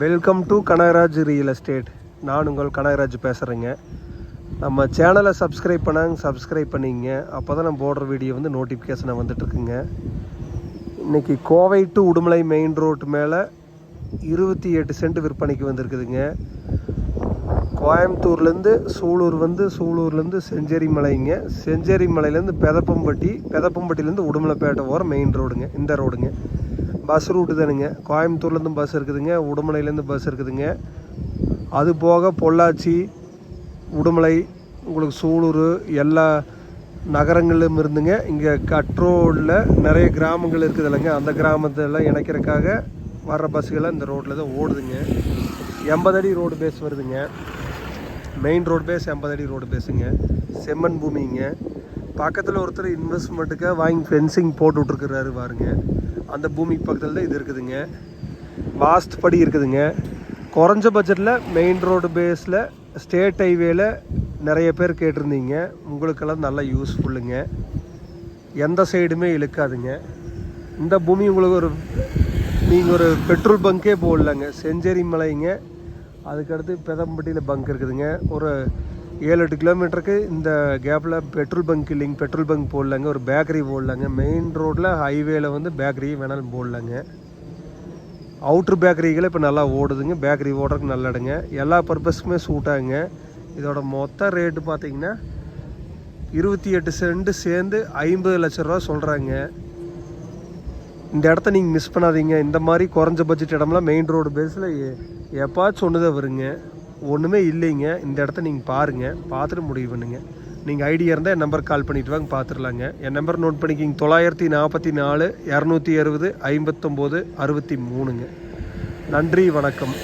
Welcome to Kanagaraj real estate நான் உங்கள் கனகராஜ் பேசுகிறேங்க நம்ம சேனலை சப்ஸ்கிரைப் பண்ணாங்க சப்ஸ்கிரைப் பண்ணிங்க. அப்போ தான் நம்ம போடுற வீடியோ வந்து நோட்டிஃபிகேஷனை வந்துட்டுருக்குங்க. இன்றைக்கி Kovai to Udumalai main road மேலே இருபத்தி எட்டு சென்ட் விற்பனைக்கு வந்திருக்குதுங்க. கோயம்புத்தூர்லேருந்து சூலூர் வந்து சூலூர்லேருந்து செஞ்சேரி மலைங்க செஞ்சேரி மலையிலேருந்து பெதப்பம்பட்டி பெதப்பம்பட்டிலேருந்து உடுமலைப்பேட்டை போகிற மெயின் ரோடுங்க இந்த ரோடுங்க பஸ் ரூட்டு தானுங்க. கோயம்புத்தூர்லேருந்து பஸ் இருக்குதுங்க. உடுமலையிலேருந்து பஸ் இருக்குதுங்க. அது போக பொள்ளாச்சி உடுமலை உங்களுக்கு சூலூர் எல்லா நகரங்களிலும் இருந்துங்க. இங்கே கட்ரோடில் நிறைய கிராமங்கள் இருக்குது இல்லைங்க அந்த கிராமத்தெல்லாம் இணைக்கிறதுக்காக வர்ற பஸ்ஸுகள்லாம் இந்த ரோட்டில் தான் ஓடுதுங்க. எண்பது அடி ரோடு பேஸ் வருதுங்க. மெயின் ரோடு பேஸ் எண்பது அடி ரோடு பேஸுங்க செம்மண் பூமிங்க. பக்கத்தில் ஒருத்தர் இன்வெஸ்ட்மெண்ட்டுக்காக வாங்கி ஃபென்சிங் போட்டு விட்ருக்குறாரு பாருங்க. அந்த பூமிக்கு பக்கத்தில் தான் இது இருக்குதுங்க. வாஸ்து படி இருக்குதுங்க. குறைஞ்ச பட்ஜெட்டில் மெயின் ரோடு பேஸில் ஸ்டேட் ஹைவேல நிறைய பேர் கேட்டிருந்தீங்க. உங்களுக்கெல்லாம் நல்லா யூஸ்ஃபுல்லுங்க எந்த சைடுமே இழுக்காதுங்க. இந்த பூமி உங்களுக்கு ஒரு நீங்கள் ஒரு பெட்ரோல் பங்கே போடலங்க. செஞ்சேரி மலைங்க. அதுக்கடுத்து பெதம்பட்டியில் பங்க் இருக்குதுங்க. ஒரு ஏழு எட்டு கிலோமீட்டருக்கு இந்த கேப்பில் பெட்ரோல் பங்க் இல்லைங்க பெட்ரோல் பங்க் போடலாங்க ஒரு பேக்கரி போடலாங்க. மெயின் ரோட்டில் ஹைவேல வந்து பேக்கரி வேணாலும் போடலாங்க. அவுட்ரு பேக்கரிகளை இப்போ நல்லா ஓடுதுங்க பேக்கரி ஓடுறதுக்கு நல்ல இடங்க. எல்லா பர்பஸ்க்குமே சூட்டாங்க இதோட மொத்த ரேட்டு பார்த்தீங்கன்னா இருபத்தி எட்டு சென்ட் சேர்ந்து ஐம்பது லட்ச ரூபா சொல்கிறாங்க இந்த இடத்த நீங்கள் மிஸ் பண்ணாதீங்க. இந்த மாதிரி குறைஞ்ச பட்ஜெட் இடம்லாம் மெயின் ரோடு பேஸில் எப்பாச்சும் ஒன்று தான் வருங்க. ஒன்றுமே இல்லைங்க. இந்த இடத்த நீங்கள் பாருங்கள் பார்த்துட்டு முடிவு பண்ணுங்கள் நீங்கள் ஐடியா இருந்தால் என் நம்பர் கால் பண்ணிட்டு வாங்க பார்த்துடலாங்க. என் நம்பர் நோட் பண்ணிக்கிங்க. தொள்ளாயிரத்தி நாற்பத்தி நாலு இரநூத்தி அறுபது ஐம்பத்தொம்போது அறுபத்தி மூணுங்க. நன்றி வணக்கம்.